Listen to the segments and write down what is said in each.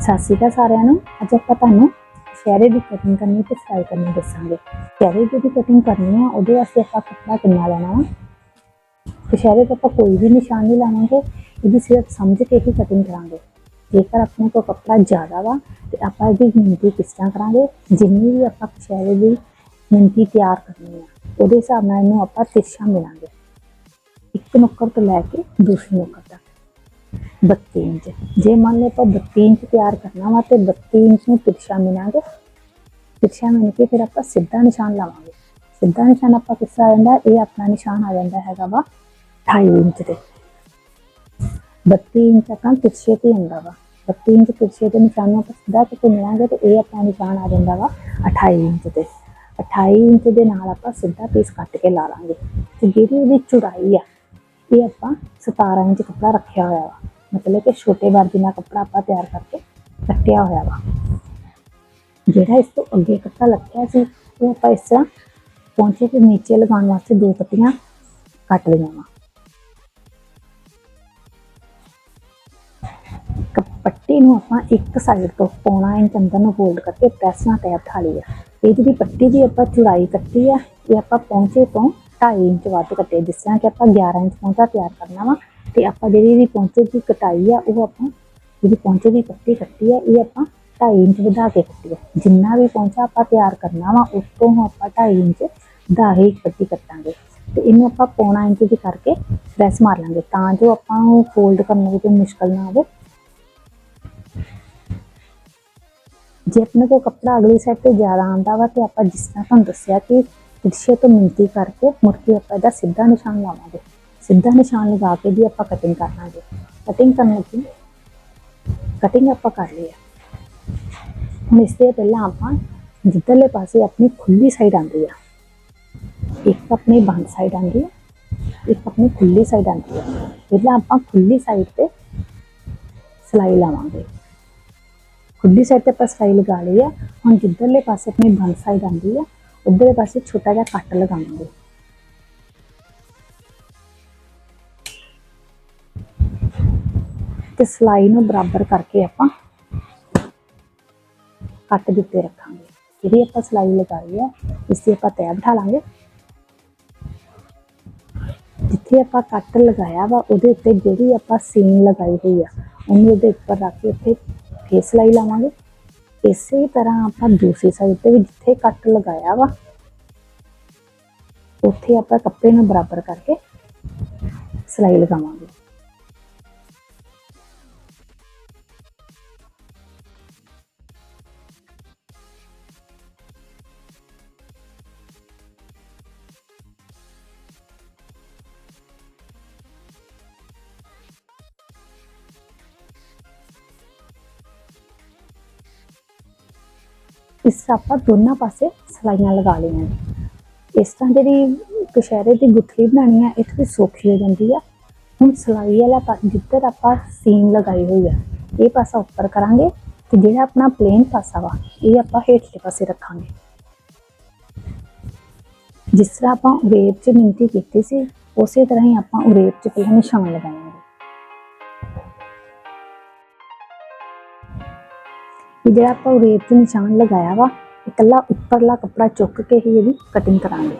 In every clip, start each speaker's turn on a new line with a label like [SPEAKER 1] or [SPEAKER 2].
[SPEAKER 1] ਸਤਿ ਸ਼੍ਰੀ ਅਕਾਲ ਸਾਰਿਆਂ ਨੂੰ। ਅੱਜ ਆਪਾਂ ਤੁਹਾਨੂੰ ਸ਼ਹਿਰੇ ਦੀ ਕਟਿੰਗ ਕਰਨੀ ਤੇ ਸਿਲਾਈ ਕਰਨੀ ਦੱਸਾਂਗੇ। ਸ਼ਹਿਰੇ ਦੀ ਕਟਿੰਗ ਕਰਨੀ ਆ, ਉਹਦੇ ਵਾਸਤੇ ਆਪਾਂ ਕੱਪੜਾ ਕਿੰਨਾ ਲੈਣਾ ਵਾ? ਤੇ ਸ਼ਹਿਰੇ ਤੇ ਆਪਾਂ ਕੋਈ ਵੀ ਨਿਸ਼ਾਨ ਨਹੀਂ ਲਾਵਾਂਗੇ, ਇਹਦੀ ਸਿਰਫ ਸਮਝ ਕੇ ਹੀ ਕਟਿੰਗ ਕਰਾਂਗੇ। ਜੇਕਰ ਆਪਣੇ ਕੋਲ ਕੱਪੜਾ ਜ਼ਿਆਦਾ ਵਾ, ਤੇ ਆਪਾਂ ਇਹਦੀ ਗਿਣਤੀ ਕਿਸ ਤਰ੍ਹਾਂ ਕਰਾਂਗੇ? ਜਿੰਨੀ ਵੀ ਆਪਾਂ ਸ਼ਹਿਰੇ ਦੀ ਗਿਣਤੀ ਤਿਆਰ ਕਰਨੀ ਆ, ਉਹਦੇ ਹਿਸਾਬ ਨਾਲ ਇਹਨੂੰ ਆਪਾਂ ਤਿਰਛਾ ਮਿਲਾਂਗੇ। ਇੱਕ ਨੁੱਕਰ ਤੋਂ ਲੈ ਕੇ ਦੂਸਰੀ ਨੁੱਕਰ 32 ਇੰਚ। ਜੇ ਮੰਨ ਲਓ ਆਪਾਂ 32 ਇੰਚ ਤਿਆਰ ਕਰਨਾ ਵਾ ਤੇ 32 ਇੰਚ ਨੂੰ ਤਿਰਛਾ ਮਿਲਾਂਗੇ, ਤਿਰਛਾ ਮਿਲ ਕੇ ਫਿਰ ਆਪਾਂ ਸਿੱਧਾ ਨਿਸ਼ਾਨ ਲਾਵਾਂਗੇ। ਸਿੱਧਾ ਨਿਸ਼ਾਨ ਆਪਾਂ ਕਿਸ ਤਰ੍ਹਾਂ ਆ ਜਾਂਦਾ ਇਹ ਆਪਣਾ ਨਿਸ਼ਾਨ ਆ ਜਾਂਦਾ ਹੈਗਾ ਵਾ 28 ਇੰਚ ਤੇ। 32 ਇੰਚ ਆਪਾਂ ਤਿਰਛੇ ਤੇ ਹੁੰਦਾ ਵਾ। 32 ਇੰਚ ਤਿਰਛੇ ਤੇ ਨਿਸ਼ਾਨ ਨੂੰ ਆਪਾਂ ਸਿੱਧਾ ਕਿਤੇ ਮਿਲਾਂਗੇ ਤੇ ਇਹ ਆਪਣਾ ਨਿਸ਼ਾਨ ਆ ਜਾਂਦਾ ਵਾ 28 ਇੰਚ ਤੇ। 28 ਇੰਚ ਦੇ ਨਾਲ ਆਪਾਂ ਸਿੱਧਾ ਪੀਸ ਕੱਟ ਕੇ ਲਾ ਲਾਂਗੇ। ਤੇ ਜਿਹੜੀ ਉਹਦੀ ਚੌੜਾਈ ਆ, ਇਹ ਆਪਾਂ 17 ਇੰਚ ਕੱਪੜਾ ਰੱਖਿਆ ਹੋਇਆ ਵਾ। ਮਤਲਬ ਕਿ ਛੋਟੇ ਵਰਗ ਦਾ ਕੱਪੜਾ ਆਪਾਂ ਤਿਆਰ ਕਰਕੇ ਕੱਟਿਆ ਹੋਇਆ ਵਾ। ਜਿਹੜਾ ਇਸ ਤੋਂ ਅੱਗੇ ਕੱਪੜਾ ਲੱਗਿਆ ਸੀ, ਉਹ ਆਪਾਂ ਇਸ ਤਰ੍ਹਾਂ ਪੌਂਚੇ ਦੇ ਨੀਚੇ ਲਗਾਉਣ ਵਾਸਤੇ ਦੋ ਪੱਟੀਆਂ ਕੱਟ ਲਈਆਂ ਵਾ। ਪੱਟੀ ਨੂੰ ਆਪਾਂ ਇੱਕ ਸਾਈਡ ਤੋਂ ਪੌਣਾ ਇੰਚ ਅੰਦਰ ਨੂੰ ਫੋਲਡ ਕਰਕੇ ਪ੍ਰੈਸ ਨਾਲ ਟੈਪ ਠਾ ਲਈ ਆ। ਇਹ ਜਿਹੜੀ ਪੱਟੀ ਦੀ ਆਪਾਂ ਚੌੜਾਈ ਕੱਟੀ ਆ, ਇਹ ਆਪਾਂ ਪੌਂਚੇ ਤੋਂ 2.5 ਇੰਚ ਵੱਧ ਕੱਟੇ ਜਿਸ ਤਰ੍ਹਾਂ ਕਿ ਆਪਾਂ 11 ਇੰਚ ਪੌਂਚਾ ਤਿਆਰ ਕਰਨਾ ਵਾ। ਤੇ ਆਪਾਂ ਜਿਹੜੀ ਇਹਦੀ ਪੌਂਚੇ ਦੀ ਕਟਾਈ ਆ, ਉਹ ਆਪਾਂ ਜਿਹੜੀ ਪੌਂਚੇ ਦੀ ਪੱਟੀ ਕੱਟੀ ਆ, ਇਹ ਆਪਾਂ 2.5 ਇੰਚ ਵਧਾ ਕੇ ਕੱਟੀ ਆ। ਜਿੰਨਾ ਵੀ ਪੌਂਚਾ ਆਪਾਂ ਤਿਆਰ ਕਰਨਾ ਵਾ, ਉਸ ਤੋਂ ਆਪਾਂ 2.5 ਇੰਚ ਵਧਾ ਕੇ ਪੱਟੀ ਕੱਟਾਂਗੇ। ਤੇ ਇਹਨੂੰ ਆਪਾਂ ਪੌਣਾ ਇੰਚ ਦੀ ਕਰਕੇ ਪ੍ਰੈਸ ਮਾਰ ਲਾਂਗੇ, ਤਾਂ ਜੋ ਆਪਾਂ ਨੂੰ ਫੋਲਡ ਕਰਨ ਵਿੱਚ ਮੁਸ਼ਕਲ ਨਾ ਆਵੇ। ਜੇ ਆਪਣੇ ਕੋਲ ਕੱਪੜਾ ਅਗਲੀ ਸਾਈਡ ਤੇ ਜ਼ਿਆਦਾ ਆਂਦਾ ਵਾ, ਤੇ ਆਪਾਂ ਜਿਸ ਤਰ੍ਹਾਂ ਤੁਹਾਨੂੰ ਦੱਸਿਆ ਕਿ ਤਿਰਛੇ ਤੋਂ ਮਿਣਤੀ ਕਰਕੇ ਮੁੜ ਕੇ ਆਪਾਂ ਇਹਦਾ ਸਿੱਧਾ ਨਿਸ਼ਾਨ ਲਾਵਾਂਗੇ। ਸਿੱਧਾ ਨਿਸ਼ਾਨ ਲਗਾ ਕੇ ਵੀ ਆਪਾਂ ਕਟਿੰਗ ਕਰ ਲਾਂਗੇ। ਕਟਿੰਗ ਕਰਨ ਲੱਗੀ ਕਟਿੰਗ ਆਪਾਂ ਕਰ ਲਈ ਆ। ਹੁਣ ਇਸ ਤੋਂ ਪਹਿਲਾਂ ਆਪਾਂ ਜਿੱਧਰਲੇ ਪਾਸੇ ਆਪਣੀ ਖੁੱਲੀ ਸਾਈਡ ਆਂਦੀ ਆ, ਇੱਕ ਆਪਣੀ ਬੰਦ ਸਾਈਡ ਆਂਦੀ ਆ, ਇੱਕ ਆਪਣੀ ਖੁੱਲੀ ਸਾਈਡ ਆਂਦੀ ਆ। ਪਹਿਲਾਂ ਆਪਾਂ ਖੁੱਲੀ ਸਾਈਡ ਤੇ ਸਿਲਾਈ ਲਾਵਾਂਗੇ। ਖੁੱਲੀ ਸਾਈਡ ਤੇ ਆਪਾਂ ਸਿਲਾਈ ਲਗਾ ਲਈ ਆ, ਹੁਣ ਜਿੱਧਰਲੇ ਪਾਸੇ ਆਪਣੀ ਬੰਦ ਸਾਈਡ ਆਂਦੀ ਆ, ਉਧਰਲੇ ਪਾਸੇ ਛੋਟਾ ਜਿਹਾ ਕੱਟ ਲਗਾਵਾਂਗੇ। ਤੇ ਸਿਲਾਈ ਨੂੰ ਬਰਾਬਰ ਕਰਕੇ ਆਪਾਂ ਕੱਟ ਦੇ ਉੱਤੇ ਰੱਖਾਂਗੇ। ਜਿਹੜੀ ਆਪਾਂ ਸਿਲਾਈ ਲਗਾਈ ਹੈ ਇਸ ਦੀ ਆਪਾਂ ਤੈਅ ਬਿਠਾ ਲਾਂਗੇ ਜਿੱਥੇ ਆਪਾਂ ਕੱਟ ਲਗਾਇਆ ਵਾ, ਉਹਦੇ ਉੱਤੇ ਜਿਹੜੀ ਆਪਾਂ ਸੀਨ ਲਗਾਈ ਹੋਈ ਆ, ਉਹਨੂੰ ਉਹਦੇ ਉੱਪਰ ਰੱਖ ਕੇ ਉੱਥੇ ਫੇਰ ਸਿਲਾਈ ਲਾਵਾਂਗੇ। ਇਸੇ ਤਰ੍ਹਾਂ ਆਪਾਂ ਦੂਸਰੀ ਸਾਈਡ ਤੇ ਵੀ ਜਿੱਥੇ ਕੱਟ ਲਗਾਇਆ ਵਾ, ਉੱਥੇ ਆਪਾਂ ਕੱਪੜੇ ਨੂੰ ਬਰਾਬਰ ਕਰਕੇ ਸਿਲਾਈ ਲਗਾਵਾਂਗੇ। ਇਸ ਤਰ੍ਹਾਂ ਆਪਾਂ ਦੋਨਾਂ ਪਾਸੇ ਸਲਾਈਆਂ ਲਗਾ ਲਈਆਂ ਨੇ। ਇਸ ਤਰ੍ਹਾਂ ਜਿਹੜੀ ਕਸ਼ਹਿਰੇ ਦੀ ਗੁੱਥੀ ਬਣਾਉਣੀ ਆ, ਇਹ ਥੋੜੀ ਸੌਖੀ ਹੋ ਜਾਂਦੀ ਆ। ਹੁਣ ਸਲਾਈ ਵਾਲਾ ਪਾ- ਜਿੱਧਰ ਆਪਾਂ ਸੀਨ ਲਗਾਈ ਹੋਈ ਆ, ਇਹ ਪਾਸਾ ਉੱਪਰ ਕਰਾਂਗੇ ਤੇ ਜਿਹੜਾ ਆਪਣਾ ਪਲੇਨ ਪਾਸਾ ਵਾ, ਇਹ ਆਪਾਂ ਹੇਠਲੇ ਪਾਸੇ ਰੱਖਾਂਗੇ। ਜਿਸ ਤਰ੍ਹਾਂ ਆਪਾਂ ਉਰੇਬ 'ਚ ਮਿੰਤੀ ਕੀਤੀ ਸੀ, ਉਸੇ ਤਰ੍ਹਾਂ ਹੀ ਆਪਾਂ ਉਰੇਬ 'ਚ ਪਹਿਲਾਂ ਨਿਸ਼ਾਨ ਲਗਾਵਾਂਗੇ ਇਹ ਜਿਹੜਾ ਆਪਾਂ ਰੇਤ ਤੇ ਨਿਸ਼ਾਨ ਲਗਾਇਆ ਵਾ, ਇਕੱਲਾ ਉੱਪਰਲਾ ਕੱਪੜਾ ਚੁੱਕ ਕੇ ਹੀ ਇਹਦੀ ਕਟਿੰਗ ਕਰਾਂਗੇ।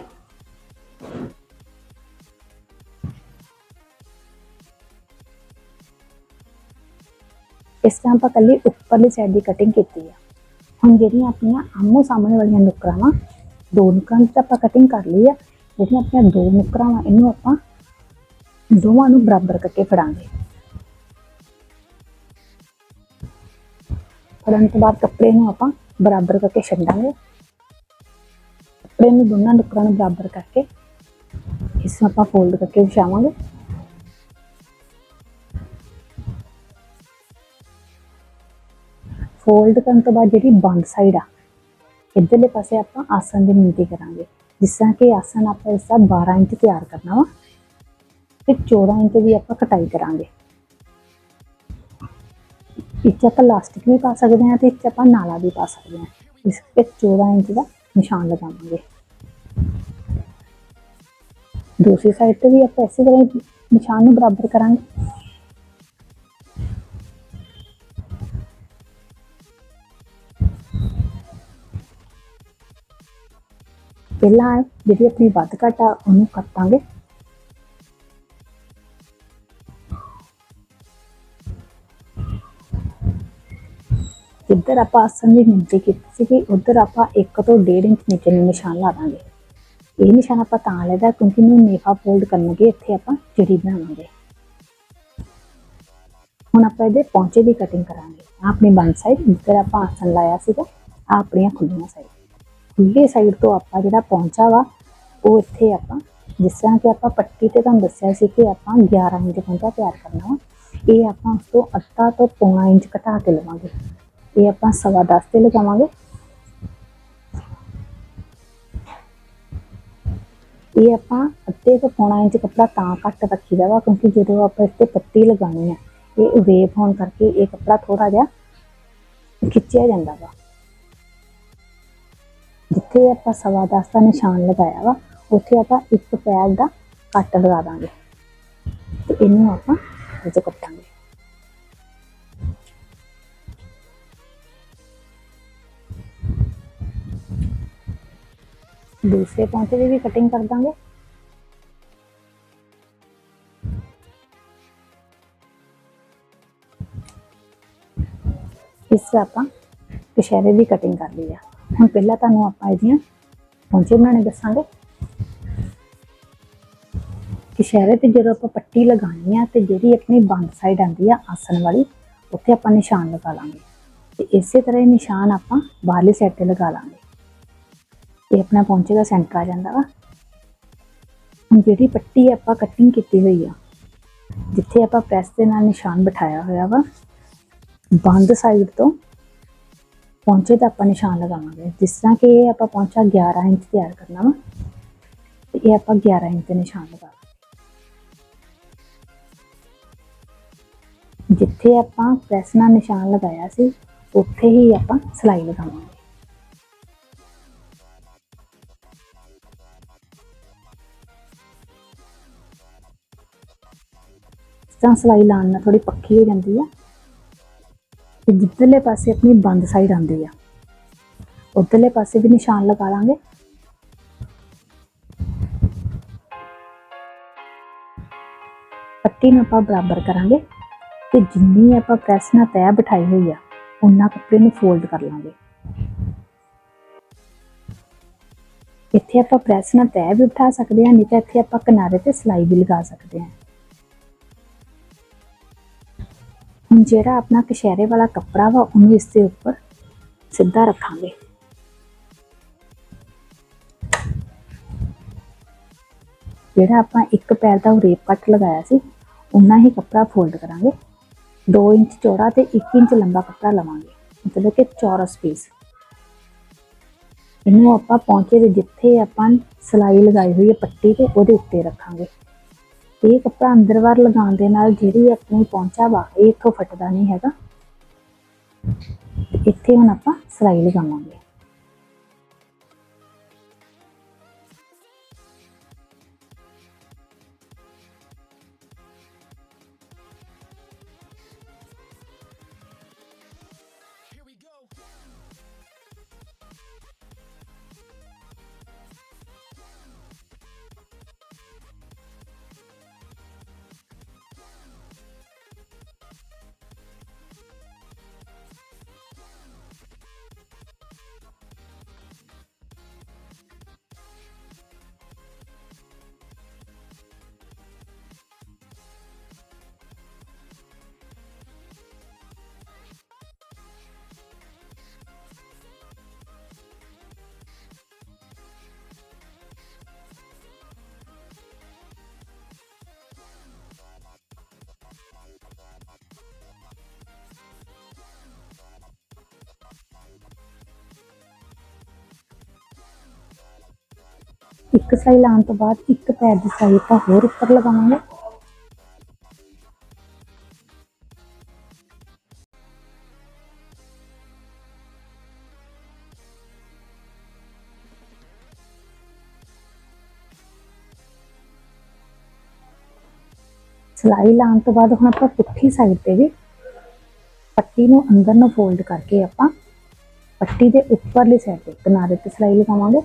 [SPEAKER 1] ਇਸ ਤਰ੍ਹਾਂ ਆਪਾਂ ਕੱਲੀ ਉੱਪਰਲੀ ਸਾਈਡ ਦੀ ਕਟਿੰਗ ਕੀਤੀ ਆ। ਹੁਣ ਜਿਹੜੀਆਂ ਆਪਣੀਆਂ ਆਮੋ ਸਾਹਮਣੇ ਵਾਲੀਆਂ ਨੁਕਰਾਂ ਵਾ ਦੋ ਨੁਕਰਾਂ ਦੀ ਤਾਂ ਆਪਾਂ ਕਟਿੰਗ ਕਰ ਲਈ ਆ, ਜਿਹੜੀਆਂ ਆਪਣੀਆਂ ਦੋ ਨੁਕਰਾਂ ਵਾ ਇਹਨੂੰ ਆਪਾਂ ਦੋਵਾਂ ਨੂੰ ਬਰਾਬਰ ਕਰਕੇ ਫੜਾਂਗੇ। ਫੜਨ ਤੋਂ ਬਾਅਦ ਕੱਪੜੇ ਨੂੰ ਆਪਾਂ ਬਰਾਬਰ ਕਰਕੇ ਛੱਡਾਂਗੇ। ਕੱਪੜੇ ਨੂੰ ਦੋਨਾਂ ਨੁਕਰਾਂ ਨੂੰ ਬਰਾਬਰ ਕਰਕੇ ਇਸ ਨੂੰ ਆਪਾਂ ਫੋਲਡ ਕਰਕੇ ਵਿਛਾਵਾਂਗੇ। ਫੋਲਡ ਕਰਨ ਤੋਂ ਬਾਅਦ ਜਿਹੜੀ ਬੰਦ ਸਾਈਡ ਆ, ਇੱਧਰਲੇ ਪਾਸੇ ਆਪਾਂ ਆਸਨ ਦੀ ਮਿਣਤੀ ਕਰਾਂਗੇ। ਜਿਸ ਤਰ੍ਹਾਂ ਕਿ ਆਸਨ ਆਪਾਂ ਇਸ ਦਾ 12 ਇੰਚ ਤਿਆਰ ਕਰਨਾ ਵਾ ਤੇ 14 ਇੰਚ ਦੀ ਆਪਾਂ ਕਟਾਈ ਕਰਾਂਗੇ। ਇੱਕ ਆਪਾਂ ਲਾਸਟਿਕ ਵੀ ਪਾ ਸਕਦੇ ਹਾਂ ਤੇ ਇੱਕ ਆਪਾਂ ਨਾਲਾ ਵੀ ਪਾ ਸਕਦੇ ਹਾਂ। ਇਸ ਤੇ 14 ਇੰਚ ਦਾ ਨਿਸ਼ਾਨ ਲਗਾਵਾਂਗੇ। ਦੂਸਰੀ ਸਾਈਡ ਤੇ ਵੀ ਆਪਾਂ ਇਸੇ ਤਰ੍ਹਾਂ ਨਿਸ਼ਾਨ ਨੂੰ ਬਰਾਬਰ ਕਰਾਂਗੇ। ਪਹਿਲਾਂ ਜਿਹੜੀ ਆਪਣੀ ਵੱਧ ਘਟਾ ਉਹਨੂੰ ਕੱਟਾਂਗੇ। ਜਿੱਧਰ ਆਪਾਂ ਆਸਣ ਦੀ ਗਿਣਤੀ ਕੀਤੀ ਸੀਗੀ, ਉੱਧਰ ਆਪਾਂ 1 ਤੋਂ 1.5 ਇੰਚ ਨੀਚੇ ਨੂੰ ਨਿਸ਼ਾਨ ਲਾ ਦਾਂਗੇ। ਇਹ ਨਿਸ਼ਾਨ ਆਪਾਂ ਤਾਂ ਲੈਦਾ ਕਿਉਂਕਿ ਇਹਨੂੰ ਨੇਫਾ ਫੋਲਡ ਕਰਨਗੇ, ਇੱਥੇ ਆਪਾਂ ਚਿੜੀ ਬਣਾਵਾਂਗੇ। ਹੁਣ ਆਪਾਂ ਇਹਦੇ ਪੌਂਚੇ ਦੀ ਕਟਿੰਗ ਕਰਾਂਗੇ। ਆਪਣੀ ਬੰਦ ਸਾਈਡ ਜਿੱਧਰ ਆਪਾਂ ਆਸਣ ਲਾਇਆ ਸੀਗਾ, ਆਹ ਆਪਣੀਆਂ ਖੁੱਲੀਆਂ ਸਾਈਡ ਖੁੱਲੀ ਸਾਈਡ ਤੋਂ ਆਪਾਂ ਜਿਹੜਾ ਪੌਂਚਾ ਵਾ, ਉਹ ਇੱਥੇ ਆਪਾਂ, ਜਿਸ ਤਰ੍ਹਾਂ ਕਿ ਆਪਾਂ ਪੱਟੀ ਤੇ ਤੁਹਾਨੂੰ ਦੱਸਿਆ ਸੀ ਕਿ ਆਪਾਂ 11 ਇੰਚ ਪੌਂਚਾ ਤਿਆਰ ਕਰਨਾ ਵਾ, ਇਹ ਆਪਾਂ ਉਸ ਤੋਂ ਅੱਧਾ ਤੋਂ ਪੌਣਾ ਇੰਚ ਘਟਾ ਕੇ ਲਵਾਂਗੇ। ਇਹ ਆਪਾਂ ਸਵਾ ਦਸ ਤੇ ਲਗਾਵਾਂਗੇ। ਇਹ ਆਪਾਂ ਅੱਧੇ ਤੋਂ ਪੌਣਾ ਇੰਚ ਕੱਪੜਾ ਤਾਂ ਘੱਟ ਰੱਖੀਦਾ ਵਾ, ਕਿਉਂਕਿ ਜਦੋਂ ਆਪਾਂ ਇਸ ਤੇ ਪੱਟੀ ਲਗਾਉਣੀ ਆ, ਇਹ ਵੇਵ ਹੋਣ ਕਰਕੇ ਇਹ ਕੱਪੜਾ ਥੋੜਾ ਜਿਹਾ ਖਿੱਚਿਆ ਜਾਂਦਾ ਵਾ। ਜਿੱਥੇ ਆਪਾਂ ਸਵਾ ਦਸ ਦਾ ਨਿਸ਼ਾਨ ਲਗਾਇਆ ਵਾ, ਉੱਥੇ ਆਪਾਂ ਇੱਕ ਪੈਰ ਦਾ ਕੱਟ ਲਗਾ ਦਾਂਗੇ। ਤੇ ਇਹਨੂੰ ਆਪਾਂ ਇਹ 'ਚ ਕੱਟਾਂਗੇ। ਦੂਸਰੇ ਪੌਂਚੇ ਦੀ ਵੀ ਕਟਿੰਗ ਕਰ ਦਾਂਗੇ। ਇਸ ਤਰ੍ਹਾਂ ਆਪਾਂ ਕਸ਼ਹਿਰੇ ਦੀ ਕਟਿੰਗ ਕਰ ਲਈ ਆ। ਹੁਣ ਪਹਿਲਾਂ ਤੁਹਾਨੂੰ ਆਪਾਂ ਇਹਦੀਆਂ ਪੌਂਚੇ ਬਣਾਉਣੇ ਦੱਸਾਂਗੇ। ਕਸ਼ਹਿਰੇ ਤੇ ਜਦੋਂ ਆਪਾਂ ਪੱਟੀ ਲਗਾਉਣੀ ਆ ਤੇ ਜਿਹੜੀ ਆਪਣੀ ਬੰਦ ਸਾਈਡ ਆਂਦੀ ਆ ਆਸਨ ਵਾਲੀ, ਉੱਥੇ ਆਪਾਂ ਨਿਸ਼ਾਨ ਲਗਾ ਲਾਂਗੇ। ਤੇ ਇਸੇ ਤਰ੍ਹਾਂ ਇਹ ਨਿਸ਼ਾਨ ਆਪਾਂ ਬਾਹਰਲੀ ਸਾਈਡ ਤੇ ਲਗਾ ਲਾਂਗੇ। ਇਹ ਆਪਣਾ ਪੌਂਚੇ ਦਾ ਸੈਂਟਰ ਆ ਜਾਂਦਾ ਵਾ। ਹੁਣ ਜਿਹੜੀ ਪੱਟੀ ਆਪਾਂ ਕਟਿੰਗ ਕੀਤੀ ਹੋਈ ਆ, ਜਿੱਥੇ ਆਪਾਂ ਪ੍ਰੈਸ ਦੇ ਨਾਲ ਨਿਸ਼ਾਨ ਬਿਠਾਇਆ ਹੋਇਆ ਵਾ, ਬੰਦ ਸਾਈਡ ਤੋਂ ਪੌਂਚੇ ਦਾ ਆਪਾਂ ਨਿਸ਼ਾਨ ਲਗਾਵਾਂਗੇ। ਜਿਸ ਤਰ੍ਹਾਂ ਕਿ ਇਹ ਆਪਾਂ ਪੌਂਚਾ 11 ਇੰਚ ਤਿਆਰ ਕਰਨਾ ਵਾ, ਤੇ ਇਹ ਆਪਾਂ 11 ਇੰਚ ਤੇ ਨਿਸ਼ਾਨ ਲਗਾਵਾਂਗੇ ਜਿੱਥੇ ਆਪਾਂ ਪ੍ਰੈਸ ਨਾਲ ਨਿਸ਼ਾਨ ਲਗਾਇਆ ਸੀ, ਉੱਥੇ ਹੀ ਆਪਾਂ ਸਲਾਈ ਲਗਾਵਾਂਗੇ। ਤਾਂ ਸਲਾਈ ਲਾਉਣ ਨਾਲ ਥੋੜੀ ਪੱਕੀ ਹੋ ਜਾਂਦੀ ਆ। ਤੇ ਜਿੱਧਰਲੇ ਪਾਸੇ ਆਪਣੀ ਬੰਦ ਸਾਈਡ ਆਉਂਦੀ ਆ, ਉਧਰਲੇ ਪਾਸੇ ਵੀ ਨਿਸ਼ਾਨ ਲਗਾ ਲਾਂਗੇ। ਪੱਟੀ ਨੂੰ ਆਪਾਂ ਬਰਾਬਰ ਕਰਾਂਗੇ ਤੇ ਜਿੰਨੀ ਆਪਾਂ ਪ੍ਰੈਸ ਨਾਲ ਤੈਅ ਬਿਠਾਈ ਹੋਈ ਆ ਉਹਨਾਂ ਕੱਪੜੇ ਨੂੰ ਫੋਲਡ ਕਰ ਲਾਂਗੇ। ਇੱਥੇ ਆਪਾਂ ਪ੍ਰੈਸ ਨਾਲ ਤੈਅ ਵੀ ਬਿਠਾ ਸਕਦੇ ਹਾਂ ਨਹੀਂ ਤਾਂ ਇੱਥੇ ਆਪਾਂ ਕਿਨਾਰੇ ਤੇ ਸਲਾਈ ਵੀ ਲਗਾ ਸਕਦੇ ਹਾਂ ਜਿਹੜਾ ਆਪਣਾ ਕਸ਼ਹਿਰੇ ਵਾਲਾ ਕੱਪੜਾ ਵਾ, ਉਹਨੂੰ ਇਸ ਦੇ ਉੱਪਰ ਸਿੱਧਾ ਰੱਖਾਂਗੇ। ਜਿਹੜਾ ਆਪਾਂ ਇੱਕ ਪੈਰ ਦਾ ਰੇਪ ਕੱਟ ਲਗਾਇਆ ਸੀ ਉਨਾ ਹੀ ਕੱਪੜਾ ਫੋਲਡ ਕਰਾਂਗੇ। 2 ਇੰਚ ਚੌੜਾ ਤੇ 1 ਇੰਚ ਲੰਬਾ ਕੱਪੜਾ ਲਵਾਂਗੇ, ਮਤਲਬ ਕਿ ਚੌਰਸ ਪੀਸ ਇਹਨੂੰ ਆਪਾਂ ਪੌਂਚੇ ਦੇ ਜਿੱਥੇ ਆਪਾਂ ਸਲਾਈ ਲਗਾਈ ਹੋਈ ਹੈ ਪੱਟੀ ਤੇ, ਉਹਦੇ ਉੱਤੇ ਰੱਖਾਂਗੇ। ਇਹ ਕੱਪੜਾ ਅੰਦਰ ਵਾਰ ਲਗਾਉਣ ਦੇ ਨਾਲ ਜਿਹੜੀ ਆਪਣੀ ਪਹੁੰਚਾ ਵਾ, ਇਹ ਇੱਥੋਂ ਫਟਦਾ ਨਹੀਂ ਹੈਗਾ। ਇੱਥੇ ਹੁਣ ਆਪਾਂ ਸਲਾਈ ਲਗਾਵਾਂਗੇ। ਇੱਕ ਸਲਾਈ ਲਾਉਣ ਤੋਂ ਬਾਅਦ ਇੱਕ ਪੈਰ ਦੀ ਸਲਾਈ ਆਪਾਂ ਹੋਰ ਉੱਪਰ ਲਗਾਵਾਂਗੇ। ਸਲਾਈ ਲਾਉਣ ਤੋਂ ਬਾਅਦ ਹੁਣ ਆਪਾਂ ਪੁੱਠੀ ਸਾਈਡ ਤੇ ਵੀ ਪੱਟੀ ਨੂੰ ਅੰਦਰ ਨੂੰ ਫੋਲਡ ਕਰਕੇ ਆਪਾਂ ਪੱਟੀ ਦੇ ਉੱਪਰਲੀ ਸਾਈਡ ਤੇ ਕਿਨਾਰੇ ਤੇ ਸਲਾਈ ਲਗਾਵਾਂਗੇ।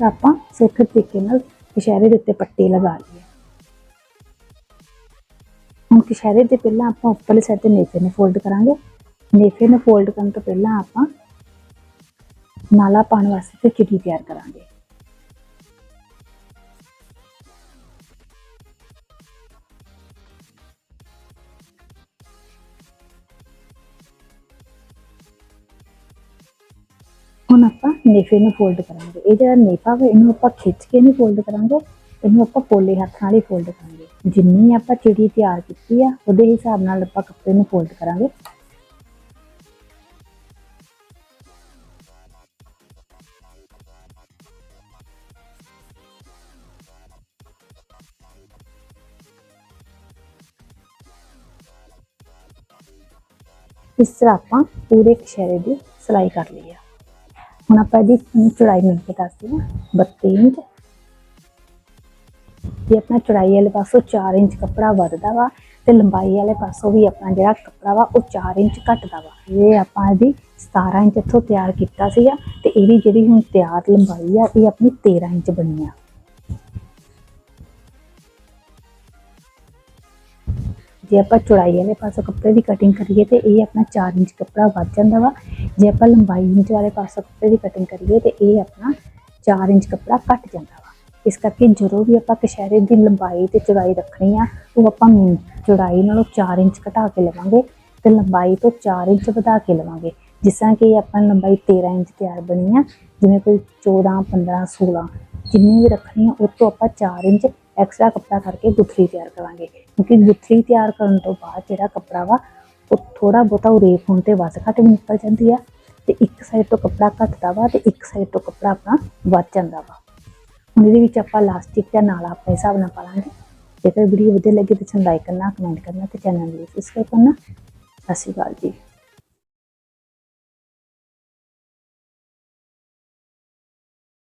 [SPEAKER 1] ਤਰ੍ਹਾਂ ਆਪਾਂ ਸੌਖੇ ਤਰੀਕੇ ਨਾਲ ਕਸ਼ਹਿਰੇ ਦੇ ਉੱਤੇ ਪੱਟੀ ਲਗਾ ਲਈਏ। ਹੁਣ ਕਸ਼ਹਿਰੇ ਦੇ ਪਹਿਲਾਂ ਆਪਾਂ ਉੱਪਰਲੇ ਸਾਈਡ ਤੇ ਨੇਫੇ ਨੂੰ ਫੋਲਡ ਕਰਾਂਗੇ। ਨੇਫੇ ਨੂੰ ਫੋਲਡ ਕਰਨ ਤੋਂ ਪਹਿਲਾਂ ਆਪਾਂ ਨਾਲਾ ਪਾਉਣ ਵਾਸਤੇ ਤੇ ਚਿੜੀ ਤਿਆਰ ਕਰਾਂਗੇ। ਹੁਣ ਆਪਾਂ ਨੇਫੇ ਨੂੰ ਫੋਲਡ ਕਰਾਂਗੇ। ਇਹ ਜਿਹੜਾ ਨੇਫਾ ਵਾ, ਇਹਨੂੰ ਆਪਾਂ ਖਿੱਚ ਕੇ ਨਹੀਂ ਫੋਲਡ ਕਰਾਂਗੇ, ਇਹਨੂੰ ਆਪਾਂ ਪੋਲੇ ਹੱਥ ਨਾਲ ਹੀ ਫੋਲਡ ਕਰਾਂਗੇ। ਜਿੰਨੀ ਆਪਾਂ ਚਿੜੀ ਤਿਆਰ ਕੀਤੀ ਆ, ਉਹਦੇ ਹਿਸਾਬ ਨਾਲ ਆਪਾਂ ਕੱਪੜੇ ਨੂੰ ਫੋਲਡ ਕਰਾਂਗੇ। ਇਸ ਤਰ੍ਹਾਂ ਆਪਾਂ ਪੂਰੇ ਕਸ਼ਹਿਰੇ ਦੀ ਸਿਲਾਈ ਕਰ ਲਈ ਆ। ਹੁਣ ਆਪਾਂ ਇਹਦੀ ਚੌੜਾਈ ਮਿਲ ਕੇ ਦੱਸਦੇ ਹਾਂ। 32 ਇੰਚ। ਜੇ ਆਪਣਾ ਚੌੜਾਈ ਵਾਲੇ ਪਾਸੋਂ 4 ਇੰਚ ਕੱਪੜਾ ਵੱਧਦਾ ਵਾ ਤੇ ਲੰਬਾਈ ਵਾਲੇ ਪਾਸੋਂ ਵੀ ਆਪਣਾ ਜਿਹੜਾ ਕੱਪੜਾ ਵਾ ਉਹ 4 ਇੰਚ ਘਟਦਾ ਵਾ। ਇਹ ਆਪਾਂ ਇਹਦੀ 17 ਇੰਚ ਇੱਥੋਂ ਤਿਆਰ ਕੀਤਾ ਸੀਗਾ ਤੇ ਇਹਦੀ ਜਿਹੜੀ ਹੁਣ ਤਿਆਰ ਲੰਬਾਈ ਆ, ਇਹ ਆਪਣੀ 13 ਇੰਚ ਬਣੀ ਆ। ਜੇ ਆਪਾਂ ਚੌੜਾਈ ਵਾਲੇ ਪਾਸੋਂ ਕੱਪੜੇ ਦੀ ਕਟਿੰਗ ਕਰੀਏ ਤੇ ਇਹ ਆਪਣਾ 4 ਇੰਚ ਕੱਪੜਾ ਵੱਧ ਜਾਂਦਾ ਵਾ। ਜੇ ਆਪਾਂ ਲੰਬਾਈ ਇੰਚ ਵਾਲੇ ਪਾਸੋਂ ਕੱਪੜੇ ਦੀ ਕਟਿੰਗ ਕਰੀਏ ਤੇ ਇਹ ਆਪਣਾ 4 ਇੰਚ ਕੱਪੜਾ ਘੱਟ ਜਾਂਦਾ ਵਾ। ਇਸ ਕਰਕੇ ਜਦੋਂ ਵੀ ਆਪਾਂ ਕਸ਼ਹਿਰੇ ਦੀ ਲੰਬਾਈ ਤੇ ਚੌੜਾਈ ਰੱਖਣੀ ਆ, ਉਹ ਆਪਾਂ ਮਿੰ- ਚੌੜਾਈ ਨਾਲੋਂ 4 ਇੰਚ ਘਟਾ ਕੇ ਲਵਾਂਗੇ ਤੇ ਲੰਬਾਈ ਤੋਂ 4 ਇੰਚ ਵਧਾ ਕੇ ਲਵਾਂਗੇ। ਜਿਸ ਤਰ੍ਹਾਂ ਕਿ ਆਪਾਂ ਲੰਬਾਈ 13 ਇੰਚ ਤਿਆਰ ਬਣੀ ਆ, ਜਿਵੇਂ ਕੋਈ 14 15 16 ਜਿੰਨੀ ਵੀ ਰੱਖਣੀ ਆ, ਉਹ ਤੋਂ ਆਪਾਂ 4 ਇੰਚ ਐਕਸਟਰਾ ਕੱਪੜਾ ਕਰਕੇ ਗੁੱਥਰੀ ਤਿਆਰ ਕਰਾਂਗੇ। ਕਿਉਂਕਿ ਗੁੱਥਰੀ ਤਿਆਰ ਕਰਨ ਤੋਂ ਬਾਅਦ ਜਿਹੜਾ ਕੱਪੜਾ ਵਾ, ਉਹ ਥੋੜਾ ਬਹੁਤਾ ਉਰੇਪ ਹੋਣ ਤੇ ਵੱਧ ਘੱਟ ਵੀ ਨਿਕਲ ਜਾਂਦੀ ਆ ਤੇ ਇੱਕ ਸਾਈਡ ਤੋਂ ਕੱਪੜਾ ਘੱਟਦਾ ਵਾ ਤੇ ਇੱਕ ਸਾਈਡ ਤੋਂ ਕੱਪੜਾ ਆਪਣਾ ਵੱਧ ਜਾਂਦਾ ਵਾ। ਹੁਣ ਇਹਦੇ ਵਿੱਚ ਆਪਾਂ ਲਾਸਟਿਕ ਦਾ ਨਾਲਾ ਆਪਣੇ ਹਿਸਾਬ ਨਾਲ ਪਾਲਾਂਗੇ ਜੇਕਰ ਵੀਡੀਓ ਵਧੀਆ ਲੱਗੇ ਤਾਂ ਚੈਨਲ ਲਾਈਕ ਕਰਨਾ ਕਮੈਂਟ ਕਰਨਾ ਤੇ ਚੈਨਲ ਨੂੰ ਸਬਸਕ੍ਰਾਈਬ ਕਰਨਾ। ਸਤਿ ਸ਼੍ਰੀ ਅਕਾਲ ਜੀ।